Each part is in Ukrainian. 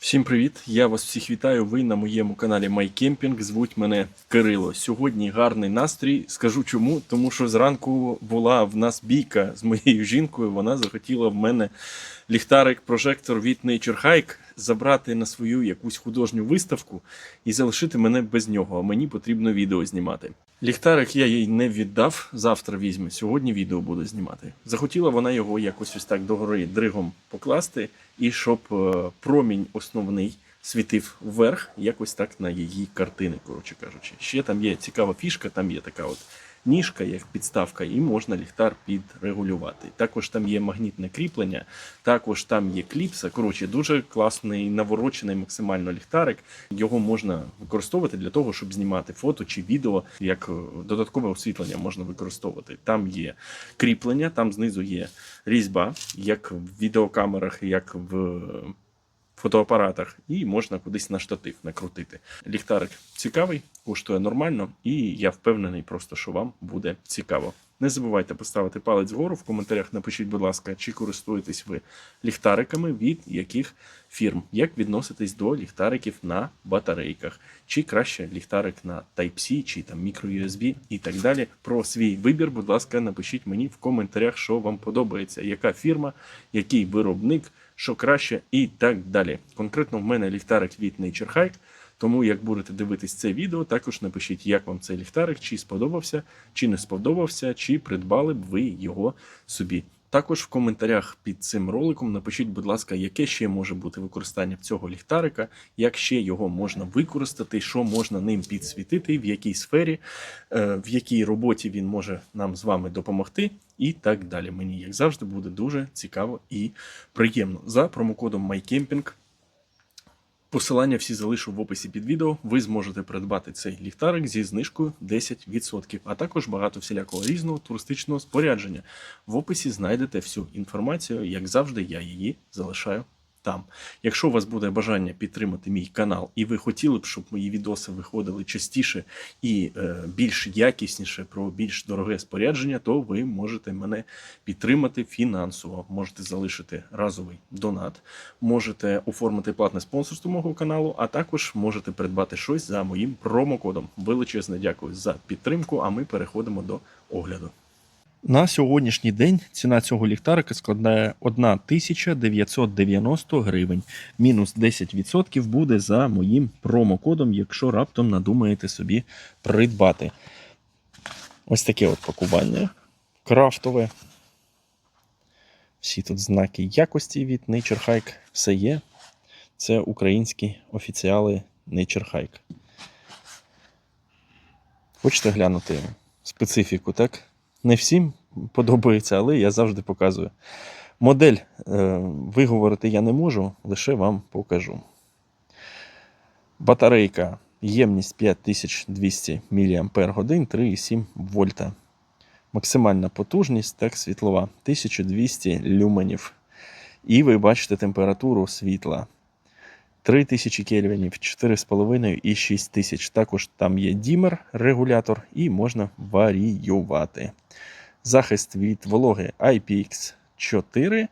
Всім привіт! Я вас всіх вітаю. Ви на моєму каналі MyCamping. Звуть мене Кирило. Сьогодні гарний настрій. Скажу чому, тому що зранку була в нас бійка з моєю жінкою. Вона захотіла в мене ліхтарик прожектор від Nature Hike забрати на свою якусь художню виставку і залишити мене без нього. А мені потрібно відео знімати. Ліхтарик я їй не віддав. Завтра візьме. Сьогодні відео буду знімати. Захотіла вона його якось ось так догори дригом покласти, і щоб е, промінь основний світив вверх, якось так на її картини, коротше кажучи. Ще там є цікава фішка, там є така от ніжка, як підставка, і можна ліхтар підрегулювати. Також там є магнітне кріплення, також там є кліпса. Коротше, дуже класний наворочений максимально ліхтарик. Його можна використовувати для того, щоб знімати фото чи відео, як е, додаткове освітлення можна використовувати. Там є кріплення, там знизу є різьба, як в відеокамерах, як в фотоапаратах, і можна кудись на штатив накрутити. Ліхтарик цікавий, коштує нормально, і я впевнений, просто що вам буде цікаво. Не забувайте поставити палець вгору. В коментарях напишіть, будь ласка, чи користуєтесь ви ліхтариками від яких фірм, як відноситесь до ліхтариків на батарейках, чи краще ліхтарик на Type-C, чи там microUSB і так далі. Про свій вибір, будь ласка, напишіть мені в коментарях, що вам подобається, яка фірма, який виробник, що краще, і так далі. Конкретно в мене ліхтарик від Nature Hike. Тому, як будете дивитись це відео, також напишіть, як вам цей ліхтарик, чи сподобався, чи не сподобався, чи придбали б ви його собі. Також в коментарях під цим роликом напишіть, будь ласка, яке ще може бути використання цього ліхтарика, як ще його можна використати, що можна ним підсвітити, в якій сфері, е, в якій роботі він може нам з вами допомогти, і так далі. Мені, як завжди, буде дуже цікаво і приємно. За промокодом MyCamping Посилання всі залишу в описі під відео. Ви зможете придбати цей ліхтарик зі знижкою 10%, а також багато всілякого різного туристичного спорядження. В описі знайдете всю інформацію, як завжди, я її залишаю там. Якщо у вас буде бажання підтримати мій канал, і ви хотіли б, щоб мої відоси виходили частіше і е, більш якісніше про більш дороге спорядження, то ви можете мене підтримати фінансово. Можете залишити разовий донат, можете оформити платне спонсорство мого каналу, а також можете придбати щось за моїм промокодом. Величезне дякую за підтримку. А ми переходимо до огляду. На сьогоднішній день ціна цього ліхтарика складає 1990 гривень. Мінус 10% буде за моїм промокодом, якщо раптом надумаєте собі придбати. Ось таке от пакування крафтове. Всі тут знаки якості від Nature Hike. Все є. Це українські офіціали Nature Hike. Хочете глянути специфіку, так? Не всім подобається, але я завжди показую. Модель е, виговорити я не можу, лише вам покажу. Батарейка ємність 5200 мАч, 3,7 вольта. Максимальна потужність, так, світлова 1200 люменів. І ви бачите температуру світла. 3000 кельвінів, 4,5 і 6000. Також там є дімер, регулятор, і можна варіювати. Захист від вологи IPX4.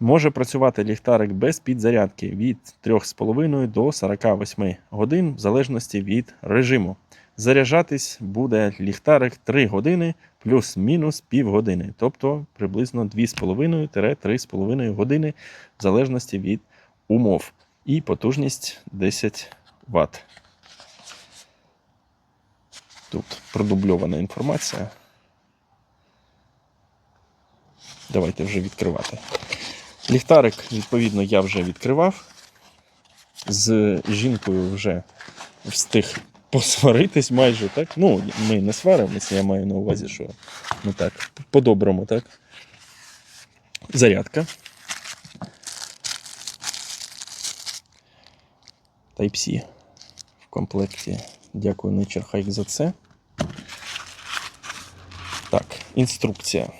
Може працювати ліхтарик без підзарядки від 3,5 до 48 годин, в залежності від режиму. Заряджатись буде ліхтарик 3 години плюс-мінус півгодини, тобто приблизно 2,5-3,5 години, в залежності від умов. І потужність 10 Вт. Тут продубльована інформація. Давайте вже відкривати. Ліхтарик, відповідно, я вже відкривав. З жінкою вже встиг посваритись майже, так? Ну, ми не сваримося, я маю на увазі, що ну так, по-доброму, так? Зарядка. Type-C в комплекті. Дякую Nature за це. Так, інструкція.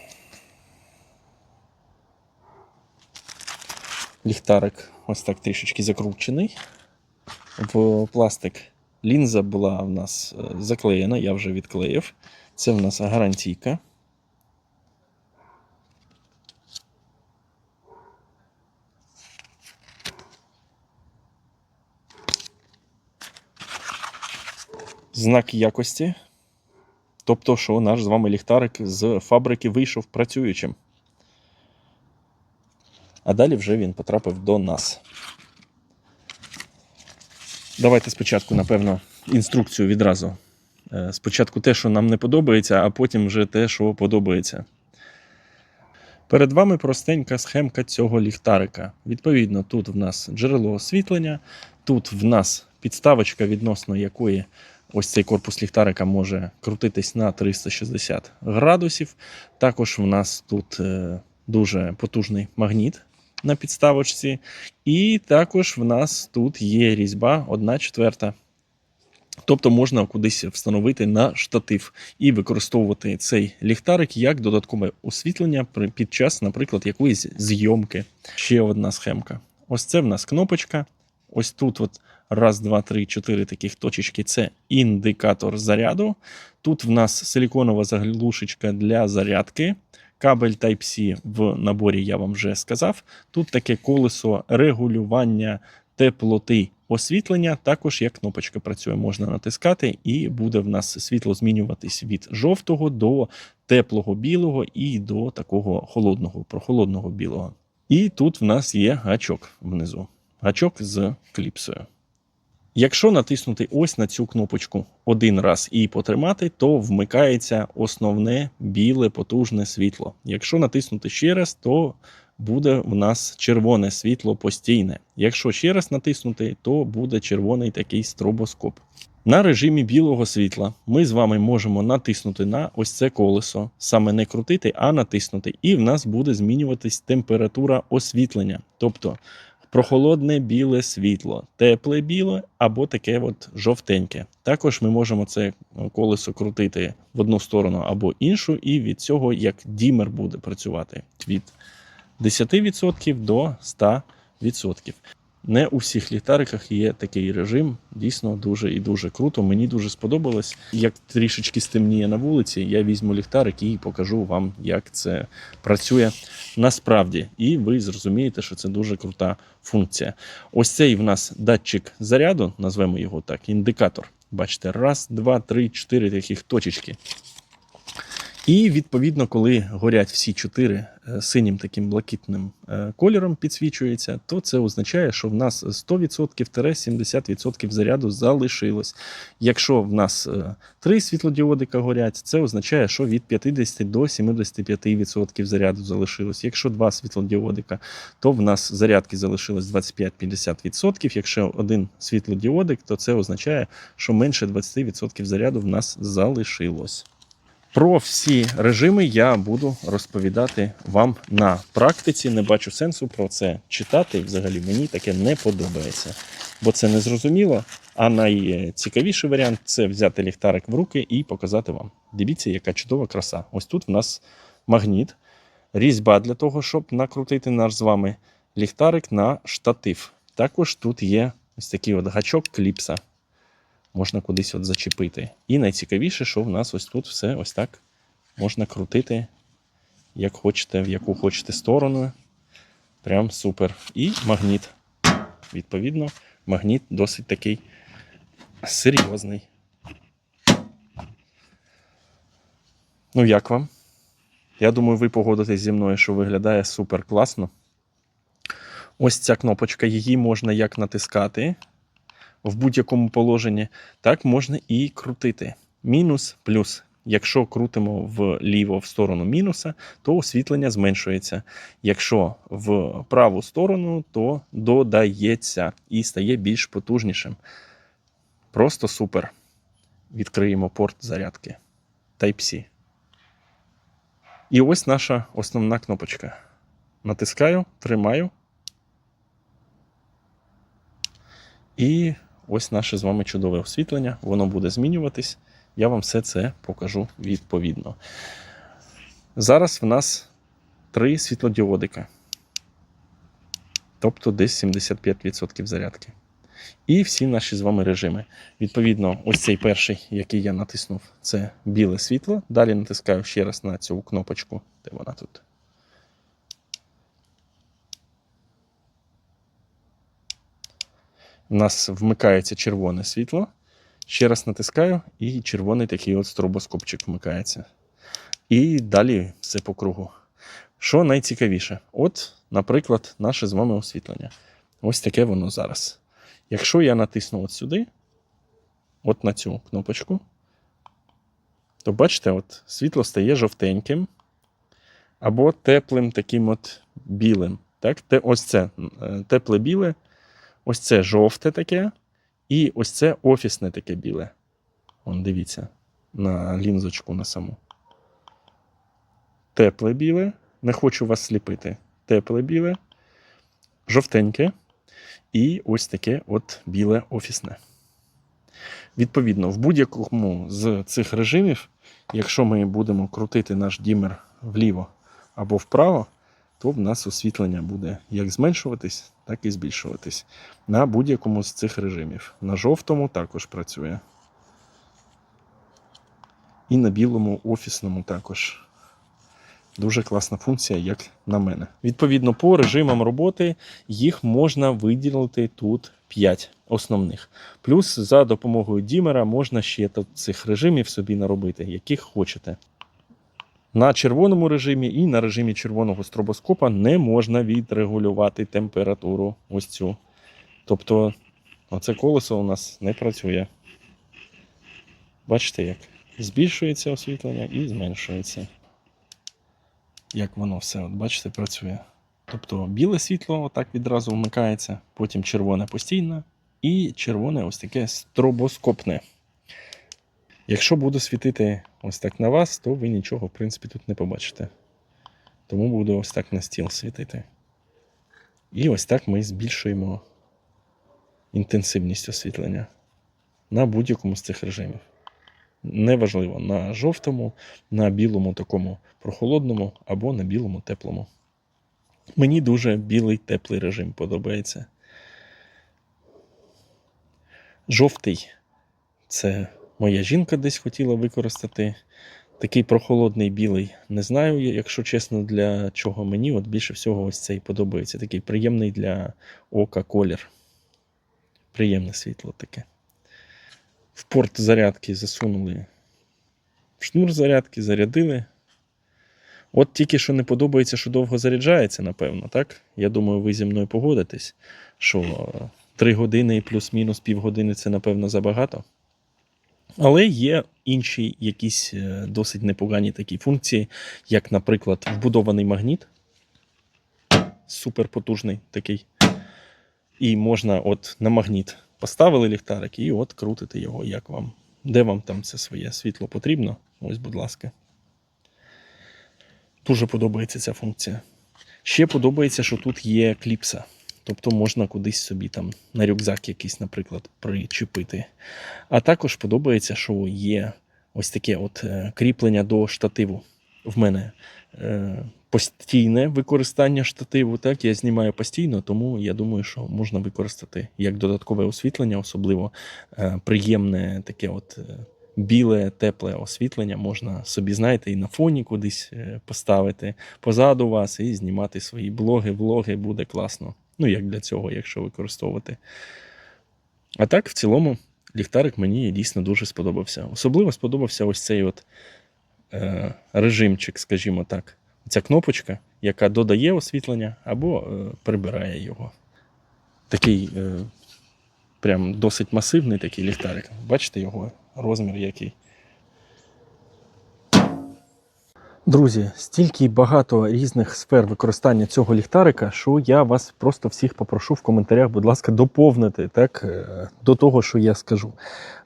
Ліхтарик ось так трішечки закручений. В пластик лінза була в нас е, заклеєна, я вже відклеїв. Це в нас гарантійка. Знак якості. Тобто, що наш з вами ліхтарик з фабрики вийшов працюючим. А далі вже він потрапив до нас. Давайте спочатку, напевно, інструкцію відразу. Е, Спочатку те, що нам не подобається, а потім вже те, що подобається. Перед вами простенька схемка цього ліхтарика. Відповідно, тут в нас джерело освітлення, тут в нас підставочка, відносно якої ось цей корпус ліхтарика може крутитись на 360 градусів. Також в нас тут е, дуже потужний магніт на підставочці. І також в нас тут є різьба 1 четверта. Тобто можна кудись встановити на штатив і використовувати цей ліхтарик як додаткове освітлення під час, наприклад, якоїсь зйомки. Ще одна схемка. Ось це в нас кнопочка. Ось тут от раз, два, три, чотири таких точечки це індикатор заряду. Тут в нас силіконова заглушечка для зарядки. Кабель Type-C в наборі я вам вже сказав. Тут таке колесо регулювання теплоти освітлення. Також як кнопочка працює, можна натискати, і буде в нас світло змінюватись від жовтого до теплого білого і до такого холодного, прохолодного білого. І тут в нас є гачок внизу. Гачок з кліпсою. Якщо натиснути ось на цю кнопочку один раз і потримати, то вмикається основне біле потужне світло. Якщо натиснути ще раз, то буде в нас червоне світло постійне. Якщо ще раз натиснути, то буде червоний такий стробоскоп. На режимі білого світла ми з вами можемо натиснути на ось це колесо, саме не крутити, а натиснути, і в нас буде змінюватись температура освітлення. Тобто прохолодне біле світло, тепле біле або таке от жовтеньке. Також ми можемо це колесо крутити в одну сторону або іншу, і від цього як дімер буде працювати від 10% до 100%. Не у всіх ліхтариках є такий режим. Дійсно дуже і дуже круто. Мені дуже сподобалось. Як трішечки стемніє на вулиці, я візьму ліхтарик і покажу вам, як це працює насправді. І ви зрозумієте, що це дуже крута функція. Ось цей в нас датчик заряду, назвемо його так, індикатор. Бачите, раз, два, три, чотири таких точечки. І відповідно, коли горять всі чотири е, синім таким блакитним е, кольором підсвічується, то це означає, що в нас 100%-70% заряду залишилось. Якщо в нас е, три світлодіодика горять, це означає, що від 50 до 75% заряду залишилось. Якщо два світлодіодика, то в нас зарядки залишилось 25-50%. Якщо один світлодіодик, то це означає, що менше 20% заряду в нас залишилось. Про всі режими я буду розповідати вам на практиці. Не бачу сенсу про це читати. Взагалі мені таке не подобається, бо це незрозуміло. А найцікавіший варіант це взяти ліхтарик в руки і показати вам. Дивіться, яка чудова краса. Ось тут в нас магніт, різьба для того, щоб накрутити наш з вами ліхтарик на штатив. Також тут є ось такий от гачок кліпса можна кудись от зачепити. І найцікавіше, що в нас ось тут все ось так можна крутити, як хочете, в яку хочете сторону. Прям супер. І магніт. Відповідно, магніт досить такий серйозний. Ну, як вам? Я думаю, ви погодитесь зі мною, що виглядає супер класно. Ось ця кнопочка, її можна як натискати в будь-якому положенні, так можна і крутити. Мінус, плюс. Якщо крутимо вліво в сторону мінуса, то освітлення зменшується. Якщо в праву сторону, то додається і стає більш потужнішим. Просто супер. Відкриємо порт зарядки Type-C. І ось наша основна кнопочка. Натискаю, тримаю. І ось наше з вами чудове освітлення. Воно буде змінюватись. Я вам все це покажу відповідно. Зараз в нас три світлодіодика. Тобто десь 75% зарядки. І всі наші з вами режими. Відповідно, ось цей перший, який я натиснув, це біле світло. Далі натискаю ще раз на цю кнопочку, де вона тут. У нас вмикається червоне світло. Ще раз натискаю, і червоний такий от стробоскопчик вмикається. І далі все по кругу. Що найцікавіше? От, наприклад, наше з вами освітлення. Ось таке воно зараз. Якщо я натисну от сюди, от на цю кнопочку, то бачите, от світло стає жовтеньким або теплим таким от білим. Так? Ось це е, тепле біле, ось це жовте таке, і ось це офісне таке біле. Вон, дивіться, на лінзочку на саму. Тепле біле. Не хочу вас сліпити. Тепле біле, жовтеньке і ось таке от біле офісне. Відповідно, в будь-якому з цих режимів, якщо ми будемо крутити наш дімер вліво або вправо, то в нас освітлення буде як зменшуватись, так і збільшуватись на будь-якому з цих режимів. На жовтому також працює. І на білому офісному також. Дуже класна функція, як на мене. Відповідно, по режимам роботи їх можна виділити тут 5 основних. Плюс за допомогою дімера можна ще цих режимів собі наробити, яких хочете. На червоному режимі і на режимі червоного стробоскопа не можна відрегулювати температуру ось цю. Тобто, оце колесо у нас не працює. Бачите, як збільшується освітлення і зменшується. Як воно все, от бачите, працює. Тобто біле світло отак відразу вмикається, потім червоне постійно, і червоне ось таке стробоскопне. Якщо буду світити ось так на вас, то ви нічого, в принципі, тут не побачите. Тому буду ось так на стіл світити. І ось так ми збільшуємо інтенсивність освітлення на будь-якому з цих режимів. Неважливо, на жовтому, на білому такому прохолодному або на білому теплому. Мені дуже білий теплий режим подобається. Жовтий це моя жінка десь хотіла використати. Такий прохолодний білий. Не знаю, якщо чесно, для чого мені. От більше всього ось цей подобається. Такий приємний для ока колір. Приємне світло таке. В порт зарядки засунули в шнур зарядки, зарядили. От тільки що не подобається, що довго заряджається, напевно, так? Я думаю, ви зі мною погодитесь, що 3 години і плюс-мінус півгодини це, напевно, забагато. Але є інші якісь е, досить непогані такі функції, як, наприклад, вбудований магніт. Суперпотужний такий. І можна от на магніт поставили ліхтарик і от крутити його, як вам. Де вам там це своє світло потрібно? Ось, будь ласка. Дуже подобається ця функція. Ще подобається, що тут є кліпса. Тобто можна кудись собі там на рюкзак якийсь, наприклад, причепити. А також подобається, що є ось таке от е, кріплення до штативу. В мене е, постійне використання штативу. Так, я знімаю постійно, тому я думаю, що можна використати як додаткове освітлення, особливо е, приємне таке от. Біле, тепле освітлення можна собі, знаєте, і на фоні кудись поставити позаду вас і знімати свої блоги, влоги буде класно. Ну, як для цього, якщо використовувати. А так, в цілому, ліхтарик мені дійсно дуже сподобався. Особливо сподобався ось цей от е, режимчик, скажімо так. Ця кнопочка, яка додає освітлення або е, прибирає його. Такий е, прям досить масивний такий ліхтарик. Бачите його розмір який. Друзі, стільки багато різних сфер використання цього ліхтарика, що я вас просто всіх попрошу в коментарях, будь ласка, доповнити так, е, до того, що я скажу.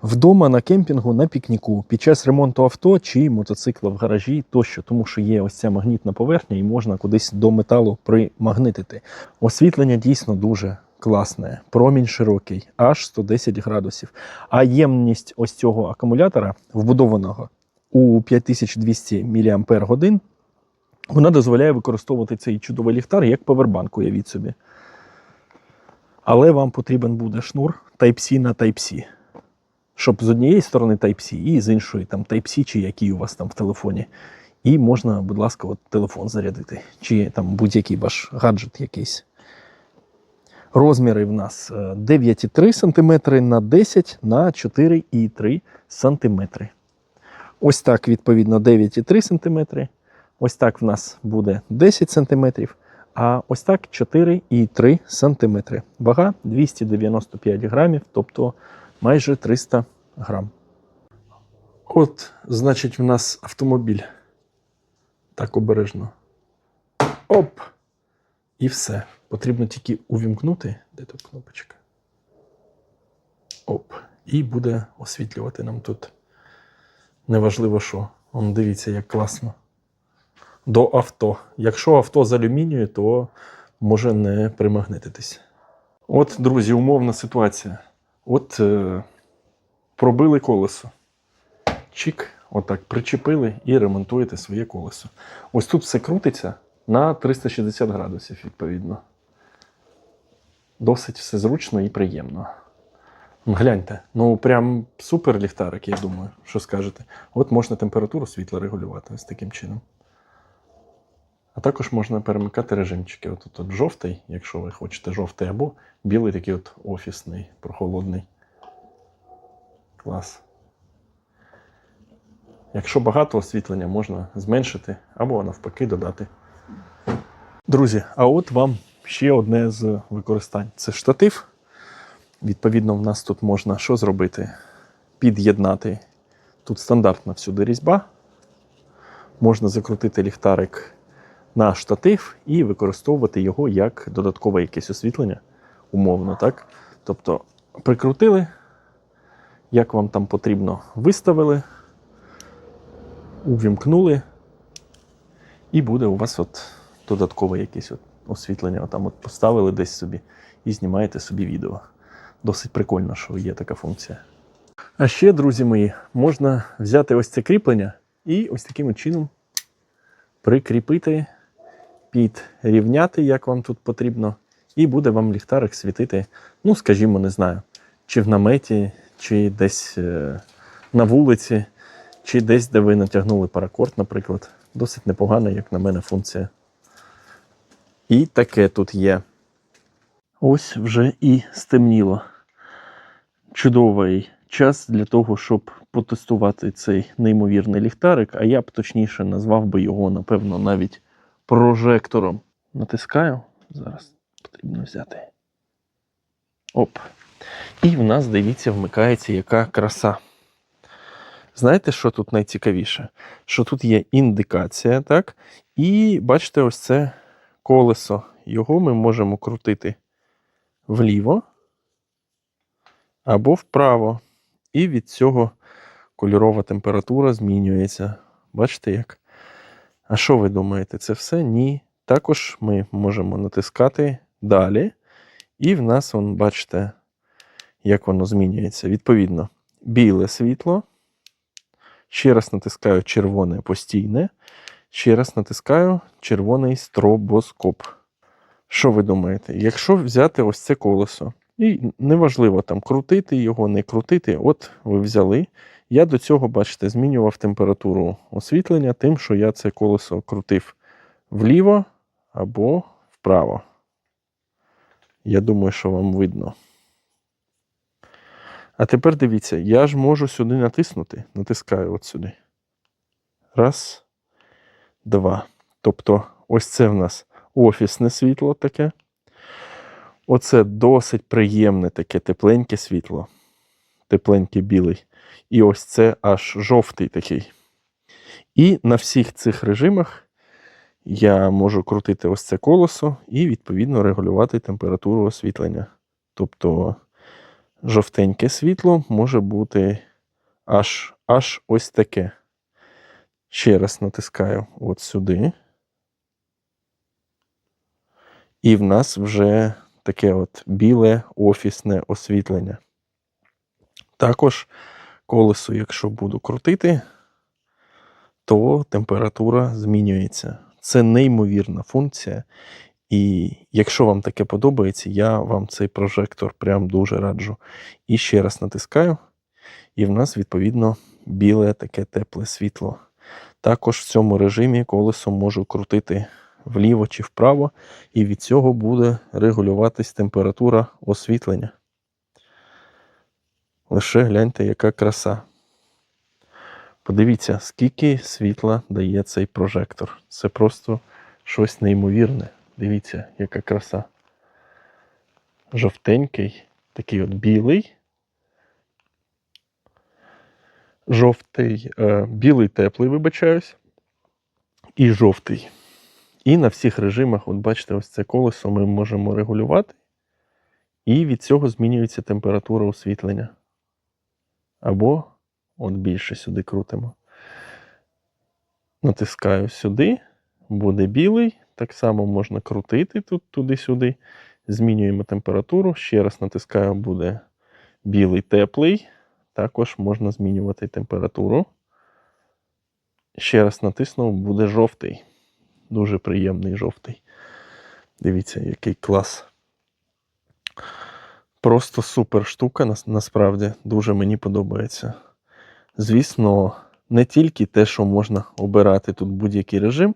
Вдома на кемпінгу, на пікніку, під час ремонту авто чи мотоцикла в гаражі тощо, тому що є ось ця магнітна поверхня і можна кудись до металу примагнитити. Освітлення дійсно дуже класне, промінь широкий, аж 110 градусів. А ємність ось цього акумулятора вбудованого у 5200 мАч, вона дозволяє використовувати цей чудовий ліхтар як павербанк, уявіть собі. Але вам потрібен буде шнур Type-C на Type-C. Щоб з однієї сторони Type-C і з іншої там Type-C, чи який у вас там в телефоні. І можна, будь ласка, от телефон зарядити, чи там будь-який ваш гаджет якийсь. Розміри в нас е, 9,3 см на 10 на 4,3 см. Ось так, відповідно, 9,3 см. Ось так в нас буде 10 см. А ось так 4,3 см. Вага 295 грамів, тобто майже 300 грам. От, значить, в нас автомобіль. Так обережно. Оп! І все. Потрібно тільки увімкнути. Де тут кнопочка? Оп. І буде освітлювати нам тут. Неважливо що. Он дивіться, як класно. До авто. Якщо авто з алюмінію, то може не примагнититись. От, друзі, умовна ситуація. От е, пробили колесо. Чик, отак причепили і ремонтуєте своє колесо. Ось тут все крутиться на 360 градусів, відповідно. Досить все зручно і приємно. Гляньте, ну прям супер ліхтарик, я думаю, що скажете. От можна температуру світла регулювати ось таким чином. А також можна перемикати режимчики. От тут жовтий, якщо ви хочете жовтий, або білий такий от офісний, прохолодний. Клас. Якщо багато освітлення, можна зменшити або навпаки додати. Друзі, а от вам ще одне з використань. Це штатив. Відповідно, в нас тут можна що зробити? Під'єднати. Тут стандартна всюди різьба. Можна закрутити ліхтарик на штатив і використовувати його як додаткове якесь освітлення, умовно, так? Тобто прикрутили, як вам там потрібно, виставили, увімкнули, і буде у вас от додаткове якесь от освітлення. Отам от поставили десь собі і знімаєте собі відео. Досить прикольно, що є така функція. А ще, друзі мої, можна взяти ось це кріплення і ось таким чином прикріпити, підрівняти, як вам тут потрібно, і буде вам ліхтарик світити, ну, скажімо, не знаю, чи в наметі, чи десь е, на вулиці, чи десь, де ви натягнули паракорд, наприклад. Досить непогана, як на мене, функція. І таке тут є. Ось вже і стемніло. Чудовий час для того, щоб потестувати цей неймовірний ліхтарик, а я б точніше назвав би його, напевно, навіть прожектором. Натискаю. Зараз потрібно взяти. Оп. І в нас, дивіться, вмикається яка краса. Знаєте, що тут найцікавіше? Що тут є індикація, так? І бачите, ось це колесо. Його ми можемо крутити вліво або вправо. І від цього кольорова температура змінюється. Бачите як? А що ви думаєте? Це все? Ні. Також ми можемо натискати далі. І в нас, вон, бачите, як воно змінюється. Відповідно, біле світло. Ще раз натискаю червоне постійне. Ще раз натискаю червоний стробоскоп. Що ви думаєте? Якщо взяти ось це колесо, і неважливо там крутити його, не крутити, от ви взяли. Я до цього, бачите, змінював температуру освітлення тим, що я це колесо крутив вліво або вправо. Я думаю, що вам видно. А тепер дивіться, я ж можу сюди натиснути. Натискаю от сюди. Раз, два. Тобто, ось це в нас офісне світло таке. Оце досить приємне таке тепленьке світло. Тепленький білий. І ось це аж жовтий такий. І на всіх цих режимах я можу крутити ось це колесо і, відповідно, регулювати температуру освітлення. Тобто жовтеньке світло може бути аж, аж ось таке. Ще раз натискаю от сюди. І в нас вже таке от біле офісне освітлення. Також колесо, якщо буду крутити, то температура змінюється. Це неймовірна функція. І якщо вам таке подобається, я вам цей прожектор прям дуже раджу. І ще раз натискаю, і в нас, відповідно, біле таке тепле світло. Також в цьому режимі колесо можу крутити вліво чи вправо, і від цього буде регулюватись температура освітлення. Лише гляньте, яка краса. Подивіться, скільки світла дає цей прожектор. Це просто щось неймовірне. Дивіться, яка краса. Жовтенький, такий от білий. Жовтий, е, білий теплий, вибачаюсь, і жовтий. І на всіх режимах, от бачите, ось це колесо ми можемо регулювати, і від цього змінюється температура освітлення. Або от більше сюди крутимо. Натискаю сюди, буде білий. Так само можна крутити тут туди-сюди. Змінюємо температуру. Ще раз натискаю, буде білий теплий. Також можна змінювати температуру. Ще раз натиснув, буде жовтий. Дуже приємний жовтий. Дивіться, який клас. Просто супер штука, насправді, дуже мені подобається. Звісно, не тільки те, що можна обирати тут будь-який режим,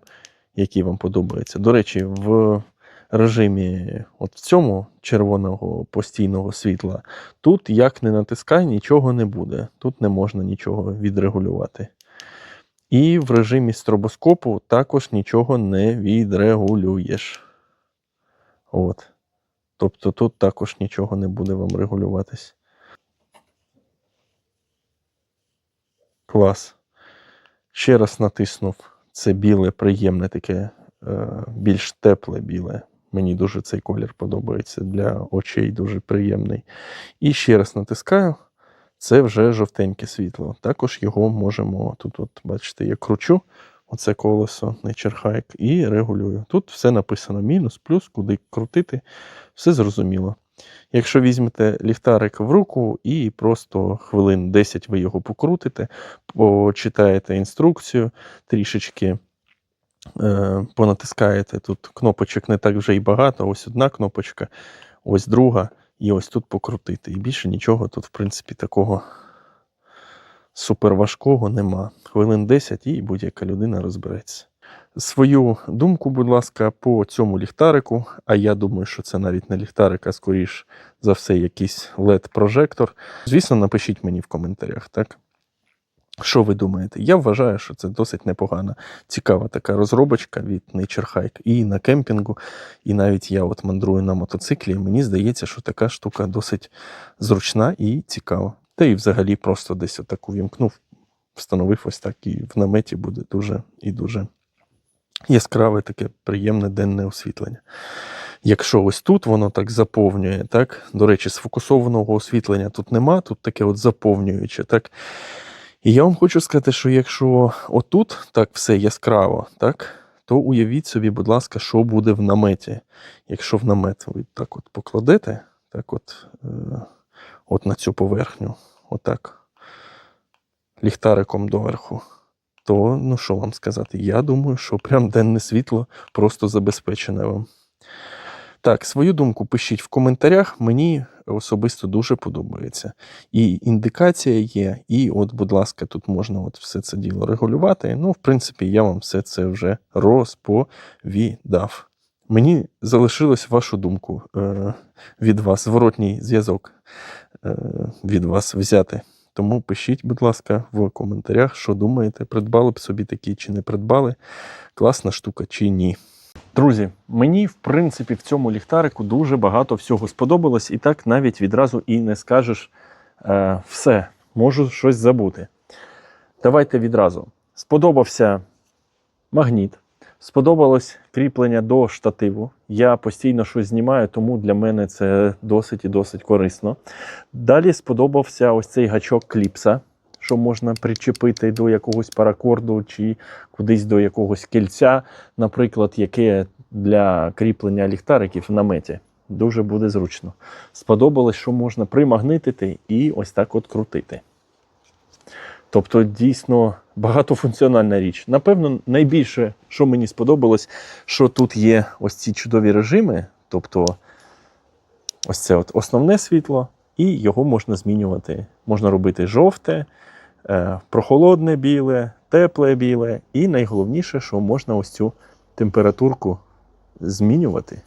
який вам подобається. До речі, в режимі, от в цьому червоного постійного світла, тут як не натискай, нічого не буде. Тут не можна нічого відрегулювати. І в режимі стробоскопу також нічого не відрегулюєш. От. Тобто тут також нічого не буде вам регулюватись. Клас. Ще раз натиснув. Це біле, приємне таке, е, більш тепле біле. Мені дуже цей колір подобається для очей дуже приємний. І ще раз натискаю. Це вже жовтеньке світло. Також його можемо тут, от бачите, я кручу оце колесо Nature Hike і регулюю. Тут все написано мінус, плюс, куди крутити, все зрозуміло. Якщо візьмете ліхтарик в руку і просто хвилин 10 ви його покрутите, почитаєте інструкцію, трішечки е, понатискаєте. Тут кнопочок не так вже і багато. Ось одна кнопочка, ось друга, і ось тут покрутити. І більше нічого тут, в принципі, такого суперважкого нема. Хвилин 10 і будь-яка людина розбереться. Свою думку, будь ласка, по цьому ліхтарику. А я думаю, що це навіть не ліхтарик, а скоріш за все, якийсь LED-прожектор. Звісно, напишіть мені в коментарях, так? Що ви думаєте? Я вважаю, що це досить непогана, цікава така розробочка від Nature Hike і на кемпінгу, і навіть я от мандрую на мотоциклі. і Мені здається, що така штука досить зручна і цікава. Та і взагалі просто десь отак увімкнув, встановив ось так, і в наметі буде дуже і дуже яскраве таке приємне денне освітлення. Якщо ось тут воно так заповнює, так, до речі, сфокусованого освітлення тут нема, тут таке от заповнююче, так. І я вам хочу сказати, що якщо отут так все яскраво, так, то уявіть собі, будь ласка, що буде в наметі. Якщо в намет ви так от покладете, так от, е, от на цю поверхню, отак, ліхтариком доверху, то ну що вам сказати? Я думаю, що прям денне світло просто забезпечене вам. Так, свою думку пишіть в коментарях. Мені особисто дуже подобається. І індикація є, і от, будь ласка, тут можна от все це діло регулювати. Ну, в принципі, я вам все це вже розповідав. Мені залишилось вашу думку е, від вас, зворотній зв'язок е, від вас взяти. Тому пишіть, будь ласка, в коментарях, що думаєте, придбали б собі такі чи не придбали. Класна штука чи ні. Друзі, мені в принципі в цьому ліхтарику дуже багато всього сподобалось, і так навіть відразу і не скажеш е, все, можу щось забути. Давайте відразу. Сподобався магніт, сподобалось кріплення до штативу. Я постійно щось знімаю, тому для мене це досить і досить корисно. Далі сподобався ось цей гачок кліпса, що можна причепити до якогось паракорду чи кудись до якогось кільця, наприклад, яке для кріплення ліхтариків в наметі. Дуже буде зручно. Сподобалось, що можна примагнитити і ось так от крутити. Тобто, дійсно багатофункціональна річ. Напевно, найбільше, що мені сподобалось, що тут є ось ці чудові режими. Тобто, ось це от основне світло, і його можна змінювати. Можна робити жовте, прохолодне біле, тепле біле, і найголовніше, що можна ось цю температурку змінювати.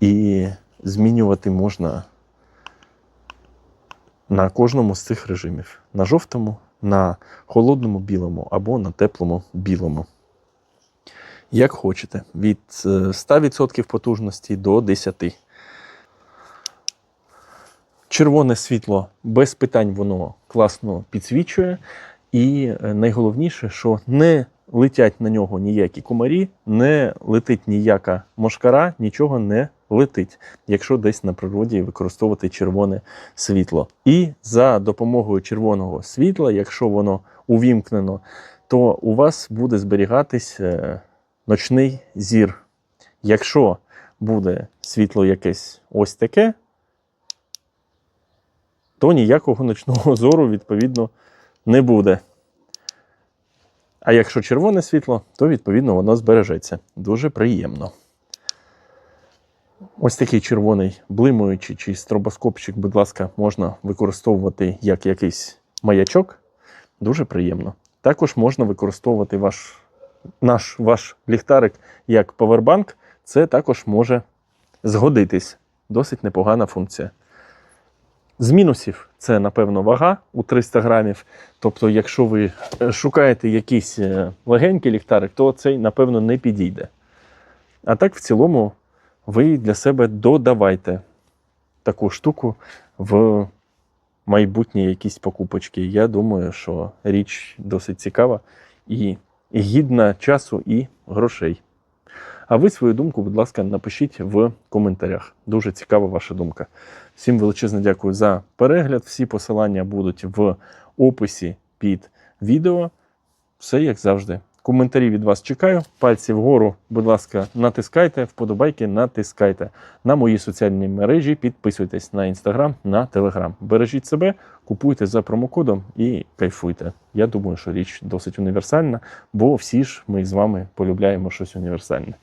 І змінювати можна на кожному з цих режимів: на жовтому, на холодному білому або на теплому білому. Як хочете, від е, 100% потужності до 10%. Червоне світло без питань воно класно підсвічує. І е, найголовніше, що не летять на нього ніякі комарі, не летить ніяка мошкара, нічого не летить, якщо десь на природі використовувати червоне світло. І за допомогою червоного світла, якщо воно увімкнено, то у вас буде зберігатись е, ночний зір. Якщо буде світло якесь ось таке, то ніякого ночного зору, відповідно, не буде. А якщо червоне світло, то відповідно воно збережеться. Дуже приємно. Ось такий червоний блимаючий чи стробоскопчик, будь ласка, можна використовувати як якийсь маячок. Дуже приємно. Також можна використовувати ваш, наш ваш ліхтарик як павербанк. Це також може згодитись. Досить непогана функція. З мінусів це, напевно, вага у 300 грамів. Тобто, якщо ви е, шукаєте якийсь е, легенький ліхтарик, то цей, напевно, не підійде. А так, в цілому, ви для себе додавайте таку штуку в майбутні якісь покупочки. Я думаю, що річ досить цікава і гідна часу і грошей. А ви свою думку, будь ласка, напишіть в коментарях. Дуже цікава ваша думка. Всім величезне дякую за перегляд. Всі посилання будуть в описі під відео. Все як завжди. Коментарі від вас чекаю. Пальці вгору, будь ласка, натискайте, вподобайки натискайте. На мої соціальні мережі підписуйтесь на інстаграм, на телеграм. Бережіть себе, купуйте за промокодом і кайфуйте. Я думаю, що річ досить універсальна, бо всі ж ми з вами полюбляємо щось універсальне.